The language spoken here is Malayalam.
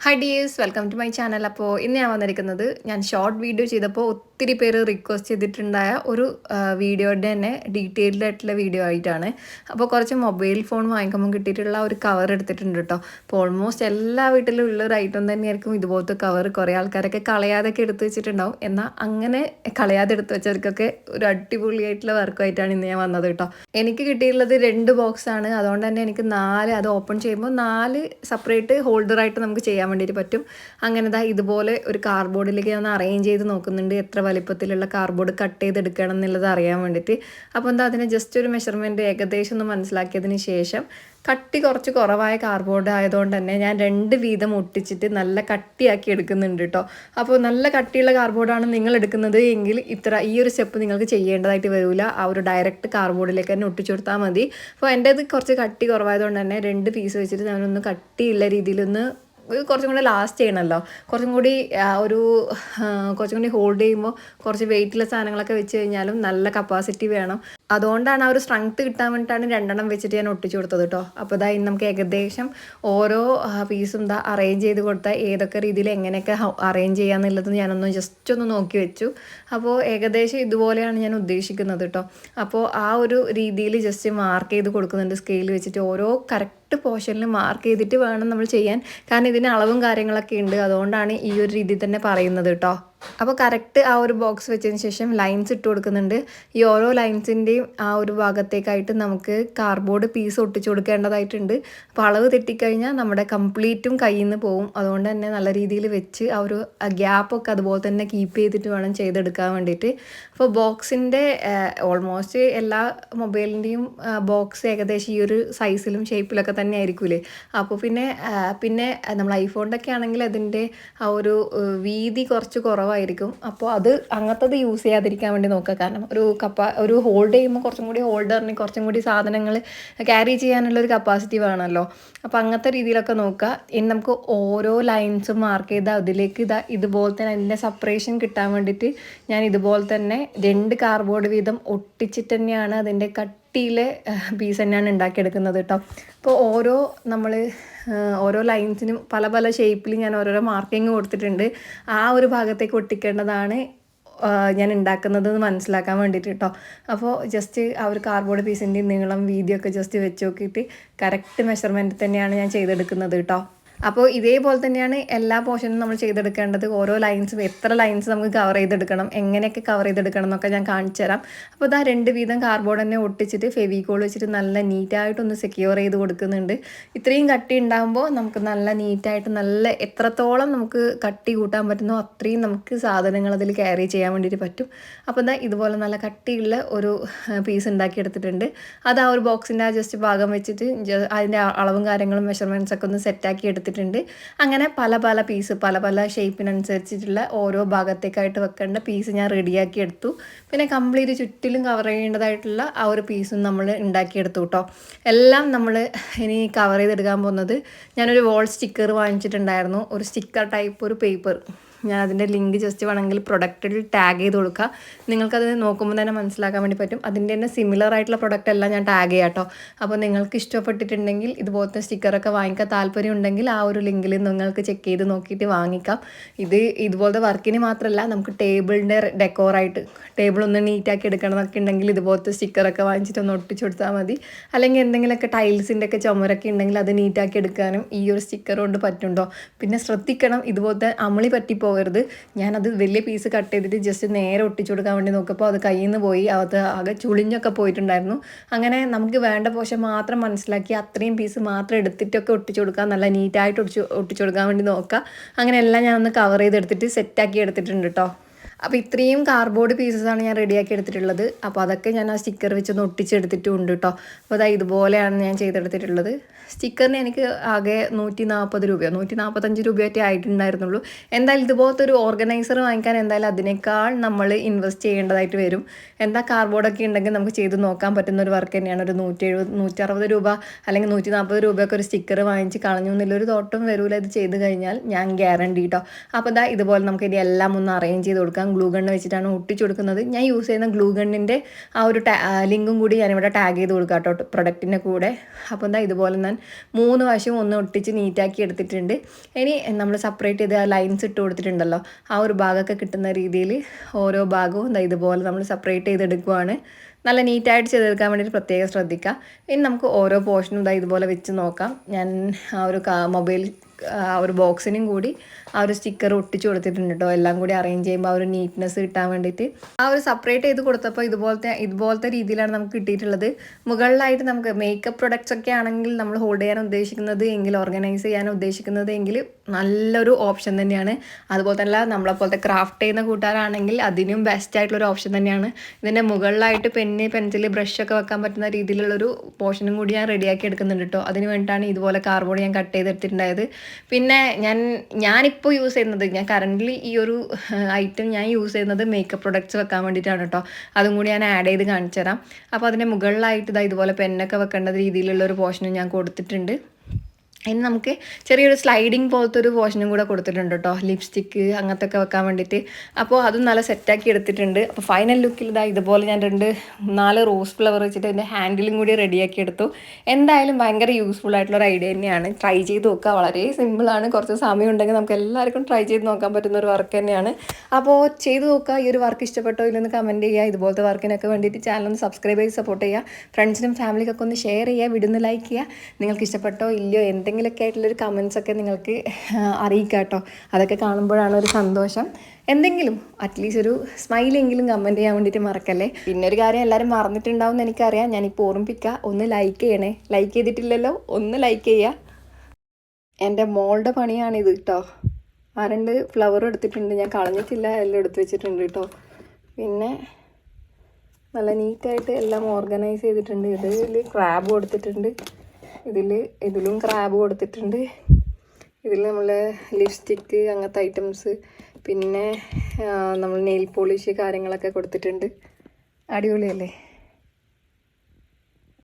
Hi dears welcome to my channel അപ്പോൾ ഇന്ന് ഞാൻ വന്നിരിക്കുന്നത് ഞാൻ ഷോർട്ട് വീഡിയോ ചെയ്തപ്പോൾ ഒത്തിരി പേര് റിക്വസ്റ്റ് ചെയ്തിട്ടുണ്ടായ ഒരു വീഡിയോയുടെ തന്നെ ഡീറ്റെയിൽഡ് ആയിട്ടുള്ള വീഡിയോ ആയിട്ടാണ്. അപ്പോൾ കുറച്ച് മൊബൈൽ ഫോൺ വാങ്ങിക്കുമ്പോൾ കിട്ടിയിട്ടുള്ള ഒരു കവർ എടുത്തിട്ടുണ്ട് കേട്ടോ അപ്പോൾ ഓൾമോസ്റ്റ് എല്ലാ വീട്ടിലും ഉള്ള ഒരു ഐറ്റം തന്നെയായിരിക്കും ഇതുപോലത്തെ കവർ കുറേ ആൾക്കാരൊക്കെ കളയാതൊക്കെ എടുത്ത് വെച്ചിട്ടുണ്ടാവും. എന്നാൽ അങ്ങനെ കളയാതെ എടുത്ത് വെച്ചവർക്കൊക്കെ ഒരു അടിപൊളിയായിട്ടുള്ള വർക്കുമായിട്ടാണ് ഇന്ന് ഞാൻ വന്നത് കേട്ടോ എനിക്ക് കിട്ടിയിട്ടുള്ളത് രണ്ട് ബോക്സ് ആണ്. അതുകൊണ്ട് തന്നെ എനിക്ക് നാല് അത് ഓപ്പൺ ചെയ്യുമ്പോൾ നാല് സെപ്പറേറ്റ് ഹോൾഡറായിട്ട് നമുക്ക് ചെയ്യാൻ വേണ്ടിയിട്ട് പറ്റും. അങ്ങനെ ഇതുപോലെ ഒരു കാർഡ്ബോർഡിലേക്ക് ഞാൻ അറേഞ്ച് ചെയ്ത് നോക്കുന്നുണ്ട്. എത്ര വലിപ്പത്തിലുള്ള കാർഡ്ബോർഡ് കട്ട് ചെയ്തെടുക്കണം എന്നുള്ളത് അറിയാൻ വേണ്ടിയിട്ട്. അപ്പോൾ എന്താ അതിനെ ജസ്റ്റ് ഒരു മെഷർമെന്റ് ഏകദേശം ഒന്ന് മനസ്സിലാക്കിയതിന് ശേഷം കട്ടി കുറച്ച് കുറവായ കാർഡ്ബോർഡ് ആയതുകൊണ്ട് തന്നെ ഞാൻ രണ്ട് വീതം ഒട്ടിച്ചിട്ട് നല്ല കട്ടിയാക്കി എടുക്കുന്നുണ്ട് കേട്ടോ അപ്പോൾ നല്ല കട്ടിയുള്ള കാർഡ്ബോർഡാണ് നിങ്ങൾ എടുക്കുന്നത് എങ്കിൽ ഇത്ര ഈ ഒരു സ്റ്റെപ്പ് നിങ്ങൾക്ക് ചെയ്യേണ്ടതായിട്ട് വരില്ല ആ ഒരു ഡയറക്റ്റ് കാർഡ്ബോർഡിലേക്ക് തന്നെ ഒട്ടിച്ചു കൊടുത്താൽ മതി. അപ്പോൾ എന്റെ അത് കുറച്ച് കട്ടി കുറവായതുകൊണ്ട് തന്നെ രണ്ട് പീസ് വെച്ചിട്ട് ഞാനൊന്ന് കട്ടിയുള്ള രീതിയിലൊന്ന് കുറച്ചും കൂടി ലാസ്റ്റ് ചെയ്യണമല്ലോ കുറച്ചും കൂടി ഒരു കുറച്ചും കൂടി ഹോൾഡ് ചെയ്യുമ്പോൾ കുറച്ച് വെയിറ്റുള്ള സാധനങ്ങളൊക്കെ വെച്ച് കഴിഞ്ഞാലും നല്ല കപ്പാസിറ്റി വേണം. അതുകൊണ്ടാണ് ആ ഒരു സ്ട്രെങ്ത് കിട്ടാൻ വേണ്ടിയിട്ടാണ് രണ്ടെണ്ണം വെച്ചിട്ട് ഞാൻ ഒട്ടിച്ചു കൊടുത്തത് കേട്ടോ അപ്പോൾ ഇതാ ഇനി നമുക്ക് ഏകദേശം ഓരോ പീസും ഇതാ അറേഞ്ച് ചെയ്ത് കൊടുത്താൽ ഏതൊക്കെ രീതിയിൽ എങ്ങനെയൊക്കെ അറേഞ്ച് ചെയ്യാമെന്നുള്ളത് ഞാനൊന്ന് ജസ്റ്റ് ഒന്ന് നോക്കി വെച്ചു. അപ്പോൾ ഏകദേശം ഇതുപോലെയാണ് ഞാൻ ഉദ്ദേശിക്കുന്നത് കേട്ടോ അപ്പോൾ ആ ഒരു രീതിയിൽ ജസ്റ്റ് മാർക്ക് ചെയ്ത് കൊടുക്കുന്നുണ്ട് സ്കെയിൽ വെച്ചിട്ട് ഓരോ കറക്റ്റ് കറക്റ്റ് പോർഷനിൽ മാർക്ക് ചെയ്തിട്ട് വേണം നമ്മൾ ചെയ്യാൻ. കാരണം ഇതിന് അളവും കാര്യങ്ങളൊക്കെ ഉണ്ട്. അതുകൊണ്ടാണ് ഈ ഒരു രീതിയിൽ തന്നെ പറയുന്നത് കേട്ടോ. അപ്പോൾ കറക്റ്റ് ആ ഒരു ബോക്സ് വെച്ചതിന് ശേഷം ലൈൻസ് ഇട്ട് കൊടുക്കുന്നുണ്ട്. ഈ ഓരോ ലൈൻസിന്റെയും ആ ഒരു ഭാഗത്തേക്കായിട്ട് നമുക്ക് കാർഡ്ബോർഡ് പീസ് ഒട്ടിച്ചു കൊടുക്കേണ്ടതായിട്ടുണ്ട്. അപ്പോൾ അളവ് തെറ്റിക്കഴിഞ്ഞാൽ നമ്മുടെ കംപ്ലീറ്റും കയ്യിൽ നിന്ന് പോവും. അതുകൊണ്ട് തന്നെ നല്ല രീതിയിൽ വെച്ച് ആ ഒരു ഗ്യാപ്പൊക്കെ അതുപോലെ തന്നെ കീപ്പ് ചെയ്തിട്ട് വേണം ചെയ്തെടുക്കാൻ വേണ്ടിയിട്ട്. അപ്പോൾ ബോക്സിന്റെ ഓൾമോസ്റ്റ് എല്ലാ മൊബൈലിന്റെയും ബോക്സ് ഏകദേശം ഈ ഒരു സൈസിലും ഷേപ്പിലൊക്കെ തന്നെ ആയിരിക്കൂലേ? അപ്പോൾ പിന്നെ പിന്നെ നമ്മൾ ഐഫോണിന്റെ ഒക്കെ ആണെങ്കിൽ അതിന്റെ ആ ഒരു വീതി കുറച്ച് കുറവായിരിക്കും. അപ്പോൾ അത് അങ്ങനത്തത് യൂസ് ചെയ്യാതിരിക്കാൻ വേണ്ടി നോക്കുക. കാരണം ഒരു കപ്പ ഒരു ഹോൾഡ് ചെയ്യുമ്പോൾ കുറച്ചും കൂടി ഹോൾഡറിന് കുറച്ചും കൂടി സാധനങ്ങൾ ക്യാരി ചെയ്യാനുള്ള ഒരു കപ്പാസിറ്റി വേണമല്ലോ. അപ്പോൾ അങ്ങനത്തെ രീതിയിലൊക്കെ നോക്കുക. ഇനി നമുക്ക് ഓരോ ലൈൻസും മാർക്ക് ചെയ്ത് അതിലേക്ക് ഇതാ ഇതുപോലെ തന്നെ അതിന്റെ സെപ്പറേഷൻ കിട്ടാൻ വേണ്ടിയിട്ട് ഞാൻ ഇതുപോലെ തന്നെ രണ്ട് കാർബോർഡ് വീതം ഒട്ടിച്ചിട്ട് തന്നെയാണ് അതിന്റെ കട്ടിയിലെ പീസ് തന്നെയാണ് ഉണ്ടാക്കിയെടുക്കുന്നത് കേട്ടോ. അപ്പോൾ ഓരോ നമ്മൾ ഓരോ ലൈൻസിനും പല പല ഷേപ്പിൽ ഞാൻ ഓരോരോ മാർക്കിങ് കൊടുത്തിട്ടുണ്ട്. ആ ഒരു ഭാഗത്തേക്ക് ഒട്ടിക്കേണ്ടതാണ് ഞാൻ ഉണ്ടാക്കുന്നത് എന്ന് മനസ്സിലാക്കാൻ വേണ്ടിയിട്ട് കേട്ടോ. അപ്പോൾ ജസ്റ്റ് ആ ഒരു കാർഡ്ബോർഡ് പീസിന്റെ നീളം വീതിയൊക്കെ ജസ്റ്റ് വെച്ച് നോക്കിയിട്ട് കറക്റ്റ് മെഷർമെന്റ് തന്നെയാണ് ഞാൻ ചെയ്തെടുക്കുന്നത് കേട്ടോ. അപ്പോൾ ഇതേപോലെ തന്നെയാണ് എല്ലാ പോർഷനും നമ്മൾ ചെയ്തെടുക്കേണ്ടത്. ഓരോ ലൈൻസും എത്ര ലൈൻസ് നമുക്ക് കവർ ചെയ്തെടുക്കണം എങ്ങനെയൊക്കെ കവർ ചെയ്തെടുക്കണം എന്നൊക്കെ ഞാൻ കാണിച്ചു തരാം. അപ്പോൾ ഇതാ രണ്ട് വീതം കാർബോർഡ് തന്നെ ഒട്ടിച്ചിട്ട് ഫെവിക്കോൾ വെച്ചിട്ട് നല്ല നീറ്റായിട്ടൊന്ന് സെക്യൂർ ചെയ്ത് കൊടുക്കുന്നുണ്ട്. ഇത്രയും കട്ടി ഉണ്ടാകുമ്പോൾ നമുക്ക് നല്ല നീറ്റായിട്ട് നല്ല എത്രത്തോളം നമുക്ക് കട്ടി കൂട്ടാൻ പറ്റുന്നോ അത്രയും നമുക്ക് സാധനങ്ങൾ അതിൽ ക്യാരി ചെയ്യാൻ വേണ്ടിയിട്ട് പറ്റും. അപ്പോൾ എന്താ ഇതുപോലെ നല്ല കട്ടിയുള്ള ഒരു പീസ് ഉണ്ടാക്കിയെടുത്തിട്ടുണ്ട് അത് ആ ഒരു ബോക്സിന്റെ ആ ജസ്റ്റ് ഭാഗം വെച്ചിട്ട് അതിന്റെ അളവും കാര്യങ്ങളും മെഷർമെന്റ്സ് ഒക്കെ ഒന്ന് സെറ്റാക്കി എടുത്തിട്ടുണ്ട് അങ്ങനെ പല പല പീസ് പല പല ഷേപ്പിനനുസരിച്ചിട്ടുള്ള ഓരോ ഭാഗത്തേക്കായിട്ട് വെക്കേണ്ട പീസ് ഞാൻ റെഡിയാക്കി എടുത്തു. പിന്നെ കംപ്ലീറ്റ് ചുറ്റിലും കവർ ചെയ്യേണ്ടതായിട്ടുള്ള ആ ഒരു പീസും നമ്മൾ ഉണ്ടാക്കിയെടുത്തു കേട്ടോ എല്ലാം നമ്മൾ ഇനി കവർ ചെയ്തെടുക്കാൻ പോകുന്നത് ഞാനൊരു വോൾ സ്റ്റിക്കർ വാങ്ങിച്ചിട്ടുണ്ടായിരുന്നു. ഒരു സ്റ്റിക്കർ ടൈപ്പ് ഒരു പേപ്പർ ഞാൻ അതിന്റെ ലിങ്ക് ജസ്റ്റ് വേണമെങ്കിൽ പ്രൊഡക്റ്റിൽ ടാഗ് ചെയ്ത് കൊടുക്കുക. നിങ്ങൾക്കത് നോക്കുമ്പോൾ തന്നെ മനസ്സിലാക്കാൻ വേണ്ടി പറ്റും. അതിന്റെ തന്നെ സിമിലർ ആയിട്ടുള്ള പ്രൊഡക്റ്റ് എല്ലാം ഞാൻ ടാഗ് ചെയ്യാം കേട്ടോ അപ്പോൾ നിങ്ങൾക്ക് ഇഷ്ടപ്പെട്ടിട്ടുണ്ടെങ്കിൽ ഇതുപോലത്തെ സ്റ്റിക്കറൊക്കെ വാങ്ങിക്കാൻ താല്പര്യം ഉണ്ടെങ്കിൽ ആ ഒരു ലിങ്കിൽ നിങ്ങൾക്ക് ചെക്ക് ചെയ്ത് നോക്കിയിട്ട് വാങ്ങിക്കാം. ഇത് ഇതുപോലത്തെ വർക്കിന് മാത്രമല്ല നമുക്ക് ടേബിളിന്റെ ഡെക്കോറായിട്ട് ടേബിൾ ഒന്ന് നീറ്റാക്കി എടുക്കണമെന്നൊക്കെ ഉണ്ടെങ്കിൽ ഇതുപോലത്തെ സ്റ്റിക്കറൊക്കെ വാങ്ങിച്ചിട്ട് ഒന്ന് ഒട്ടിച്ചു കൊടുത്താൽ മതി. അല്ലെങ്കിൽ എന്തെങ്കിലുമൊക്കെ ടൈൽസിന്റെ ഒക്കെ ചുമരൊക്കെ ഉണ്ടെങ്കിൽ അത് നീറ്റാക്കി എടുക്കാനും ഈ ഒരു സ്റ്റിക്കർ കൊണ്ട് പറ്റുണ്ടോ പിന്നെ ശ്രദ്ധിക്കണം ഇതുപോലത്തെ അമളി പറ്റിപ്പോകരുത് ഞാനത് വലിയ പീസ് കട്ട് ചെയ്തിട്ട് ജസ്റ്റ് നേരെ ഒട്ടിച്ചു കൊടുക്കാൻ വേണ്ടി നോക്കിയപ്പോൾ അത് കയ്യിൽ നിന്ന് പോയി അത് ആകെ ചുളിഞ്ഞൊക്കെ പോയിട്ടുണ്ടായിരുന്നു. അങ്ങനെ നമുക്ക് വേണ്ട പോഷൻ മാത്രം മനസ്സിലാക്കി അത്രയും പീസ് മാത്രം എടുത്തിട്ടൊക്കെ ഒട്ടിച്ചു കൊടുക്കുക നല്ല നീറ്റായിട്ട് ഒട്ടിച്ചു ഒട്ടിച്ചു കൊടുക്കാൻ വേണ്ടി നോക്കുക അങ്ങനെ എല്ലാം ഞാനൊന്ന് കവർ ചെയ്തെടുത്തിട്ട് സെറ്റാക്കി എടുത്തിട്ടുണ്ട് കേട്ടോ അപ്പോൾ ഇത്രയും കാർഡ്ബോർഡ് പീസസാണ് ഞാൻ റെഡിയാക്കി എടുത്തിട്ടുള്ളത്. അപ്പോൾ അതൊക്കെ ഞാൻ ആ സ്റ്റിക്കർ വെച്ചൊന്ന് ഒട്ടിച്ചെടുത്തിട്ടും ഉണ്ട് കേട്ടോ അപ്പോൾ അതാ ഇതുപോലെയാണ് ഞാൻ ചെയ്തെടുത്തിട്ടുള്ളത്. സ്റ്റിക്കറിന് എനിക്ക് ആകെ നൂറ്റി നാൽപ്പത് രൂപയോ നൂറ്റി നാൽപ്പത്തഞ്ച് രൂപയൊക്കെ ആയിട്ടുണ്ടായിരുന്നുള്ളൂ. എന്തായാലും ഇതുപോലത്തെ ഒരു ഓർഗനൈസർ വാങ്ങിക്കാൻ എന്തായാലും അതിനേക്കാൾ നമ്മൾ ഇൻവെസ്റ്റ് ചെയ്യേണ്ടതായിട്ട് വരും. എന്താ കാർഡ്ബോർഡൊക്കെ ഉണ്ടെങ്കിൽ നമുക്ക് ചെയ്ത് നോക്കാൻ പറ്റുന്ന ഒരു വർക്ക് തന്നെയാണ്. ഒരു നൂറ്റി എഴുപത് നൂറ്ററുപത് രൂപ അല്ലെങ്കിൽ നൂറ്റി നാൽപ്പത് രൂപയൊക്കെ ഒരു സ്റ്റിക്കർ വാങ്ങിച്ച് കളഞ്ഞു എന്നുള്ളൊരു തോട്ടം വരൂല ഇത് ചെയ്ത് കഴിഞ്ഞാൽ ഞാൻ ഗ്യാരണ്ടി കേട്ടോ അപ്പോൾ ഇതാ ഇതുപോലെ നമുക്ക് ഇനി എല്ലാം ഒന്ന് അറേഞ്ച് ചെയ്ത് കൊടുക്കാം. ഗ്ലൂ ഗണ്ണ് വെച്ചിട്ടാണ് ഒട്ടിച്ചു കൊടുക്കുന്നത് ഞാൻ യൂസ് ചെയ്യുന്ന ഗ്ലൂ ഗണ്ണിന്റെ ആ ഒരു ലിങ്കും കൂടി ഞാനിവിടെ ടാഗ് ചെയ്ത് കൊടുക്കാം കേട്ടോ പ്രൊഡക്റ്റിന്റെ കൂടെ. അപ്പോൾ എന്താ ഇതുപോലെ ഞാൻ മൂന്ന് വശവും ഒന്ന് ഒട്ടിച്ച് നീറ്റാക്കി എടുത്തിട്ടുണ്ട്. ഇനി നമ്മൾ സെപ്പറേറ്റ് ചെയ്ത് ആ ലൈൻസ് ഇട്ട് കൊടുത്തിട്ടുണ്ടല്ലോ ആ ഒരു ഭാഗമൊക്കെ കിട്ടുന്ന രീതിയിൽ ഓരോ ഭാഗവും എന്താ ഇതുപോലെ നമ്മൾ സെപ്പറേറ്റ് ചെയ്തെടുക്കുവാണ് നല്ല നീറ്റായിട്ട് ചെയ്തെടുക്കാൻ വേണ്ടിയിട്ട് പ്രത്യേകം ശ്രദ്ധിക്കുക ഇനി നമുക്ക് ഓരോ പോർഷനും ഇതാ ഇതുപോലെ വെച്ച് നോക്കാം. ഞാൻ ആ ഒരു മൊബൈൽ ഒരു ബോക്സിനും കൂടി ആ ഒരു സ്റ്റിക്കർ ഒട്ടിച്ചു കൊടുത്തിട്ടുണ്ട് കേട്ടോ എല്ലാം കൂടി അറേഞ്ച് ചെയ്യുമ്പോൾ ആ ഒരു നീറ്റ്നെസ് കിട്ടാൻ വേണ്ടിയിട്ട്. ആ ഒരു സെപ്പറേറ്റ് ചെയ്ത് കൊടുത്തപ്പോൾ ഇതുപോലത്തെ ഇതുപോലത്തെ രീതിയിലാണ് നമുക്ക് കിട്ടിയിട്ടുള്ളത്. മുകളിലായിട്ട് നമുക്ക് മേക്കപ്പ് പ്രൊഡക്ട്സ് ഒക്കെ ആണെങ്കിൽ നമ്മൾ ഹോൾഡ് ചെയ്യാൻ ഉദ്ദേശിക്കുന്നത് എങ്കിൽ ഓർഗനൈസ് ചെയ്യാൻ ഉദ്ദേശിക്കുന്നത് എങ്കിൽ നല്ലൊരു ഓപ്ഷൻ തന്നെയാണ്. അതുപോലെ തന്നെ നമ്മളെ പോലത്തെ ക്രാഫ്റ്റ് ചെയ്യുന്ന കൂട്ടുകാരാണെങ്കിൽ അതിനും ബെസ്റ്റ് ആയിട്ടുള്ള ഒരു ഓപ്ഷൻ തന്നെയാണ്. ഇതിന്റെ മുകളിലായിട്ട് പെന്ന് പെൻസിൽ ബ്രഷ് ഒക്കെ വെക്കാൻ പറ്റുന്ന രീതിയിലുള്ളൊരു പോർഷനും കൂടി ഞാൻ റെഡിയാക്കി എടുക്കുന്നുണ്ട് കേട്ടോ അതിന് വേണ്ടിയിട്ടാണ് ഇതുപോലെ കാർബോർഡ് ഞാൻ കട്ട് ചെയ്തെടുത്തിട്ടുണ്ടായത്. പിന്നെ ഞാൻ ഞാനിപ്പോൾ യൂസ് ചെയ്യുന്നത് ഞാൻ കറന്റ്ലി ഈ ഒരു ഐറ്റം ഞാൻ യൂസ് ചെയ്യുന്നത് മേക്കപ്പ് പ്രൊഡക്ട്സ് വെക്കാൻ വേണ്ടിയിട്ടാണ് കേട്ടോ അതും കൂടി ഞാൻ ആഡ് ചെയ്ത് കാണിച്ചു തരാം അപ്പോൾ അതിന്റെ മുകളിലായിട്ട് ഇതാ ഇതുപോലെ പെന്നൊക്കെ വെക്കേണ്ട രീതിയിലുള്ള ഒരു പോർഷനും ഞാൻ കൊടുത്തിട്ടുണ്ട്. ഇനി നമുക്ക് ചെറിയൊരു സ്ലൈഡിങ് പോലത്തെ ഒരു പോർഷനും കൂടെ കൊടുത്തിട്ടുണ്ട് കേട്ടോ ലിപ്സ്റ്റിക്ക് അങ്ങനത്തെ ഒക്കെ വെക്കാൻ വേണ്ടിയിട്ട്. അപ്പോൾ അതും നല്ല സെറ്റാക്കി എടുത്തിട്ടുണ്ട്. അപ്പോൾ ഫൈനൽ ലുക്കിൽ ഇതാ ഇതുപോലെ ഞാൻ രണ്ട് നാല് റോസ് ഫ്ലവർ വെച്ചിട്ട് അതിന്റെ ഹാൻഡിലും കൂടി റെഡിയാക്കി എടുത്തു. എന്തായാലും ഭയങ്കര യൂസ്ഫുൾ ആയിട്ടുള്ള ഒരു ഐഡിയ തന്നെയാണ്. ട്രൈ ചെയ്ത് നോക്കുക വളരെ സിമ്പിളാണ് കുറച്ച് സമയം ഉണ്ടെങ്കിൽ നമുക്ക് എല്ലാവർക്കും ട്രൈ ചെയ്ത് നോക്കാൻ പറ്റുന്ന ഒരു വർക്ക് തന്നെയാണ്. അപ്പോൾ ചെയ്ത് നോക്കുക ഈ ഒരു വർക്ക് ഇഷ്ടപ്പെട്ടോ ഇല്ലെന്ന് കമന്റ് ചെയ്യുക ഇതുപോലത്തെ വർക്കിനൊക്കെ വേണ്ടിയിട്ട് ചാനൽ ഒന്ന് സബ്സ്ക്രൈബ് ചെയ്ത് സപ്പോർട്ട് ചെയ്യുക ഫ്രണ്ട്സിനും ഫാമിലിക്കൊക്കെ ഒന്ന് ഷെയർ ചെയ്യുക വിടുന്ന് ലൈക്ക് ചെയ്യുക നിങ്ങൾക്ക് ഇഷ്ടപ്പെട്ടോ ഇല്ലയോ? എന്തെങ്കിലുമൊക്കെ ആയിട്ടുള്ളൊരു കമൻസൊക്കെ നിങ്ങൾക്ക് അറിയിക്കുക കേട്ടോ അതൊക്കെ കാണുമ്പോഴാണ് ഒരു സന്തോഷം. എന്തെങ്കിലും അറ്റ്ലീസ്റ്റ് ഒരു സ്മൈലെങ്കിലും കമന്റ് ചെയ്യാൻ വേണ്ടിയിട്ട് മറക്കല്ലേ? പിന്നെ ഒരു കാര്യം എല്ലാവരും മറന്നിട്ടുണ്ടാവും എന്ന് എനിക്കറിയാം. ഞാനിപ്പോൾ ഓർമ്മിപ്പിക്കുക ഒന്ന് ലൈക്ക് ചെയ്യണേ. ലൈക്ക് ചെയ്തിട്ടില്ലല്ലോ? ഒന്ന് ലൈക്ക് ചെയ്യുക എന്റെ മോളുടെ പണിയാണിത് കേട്ടോ ആ രണ്ട് ഫ്ലവർ എടുത്തിട്ടുണ്ട്. ഞാൻ കളഞ്ഞിട്ടില്ല. എല്ലാം എടുത്ത് വെച്ചിട്ടുണ്ട് കേട്ടോ പിന്നെ നല്ല നീറ്റായിട്ട് എല്ലാം ഓർഗനൈസ് ചെയ്തിട്ടുണ്ട്. ഇതിൽ ക്രാബ് കൊടുത്തിട്ടുണ്ട്. ഇതിൽ ഇതിലും ക്രാബ് കൊടുത്തിട്ടുണ്ട്. ഇതിൽ നമ്മൾ ലിപ്സ്റ്റിക്ക് അങ്ങനത്തെ ഐറ്റംസ് പിന്നെ നമ്മൾ നെയിൽ പോളിഷ് കാര്യങ്ങളൊക്കെ കൊടുത്തിട്ടുണ്ട്. അടിപൊളിയല്ലേ?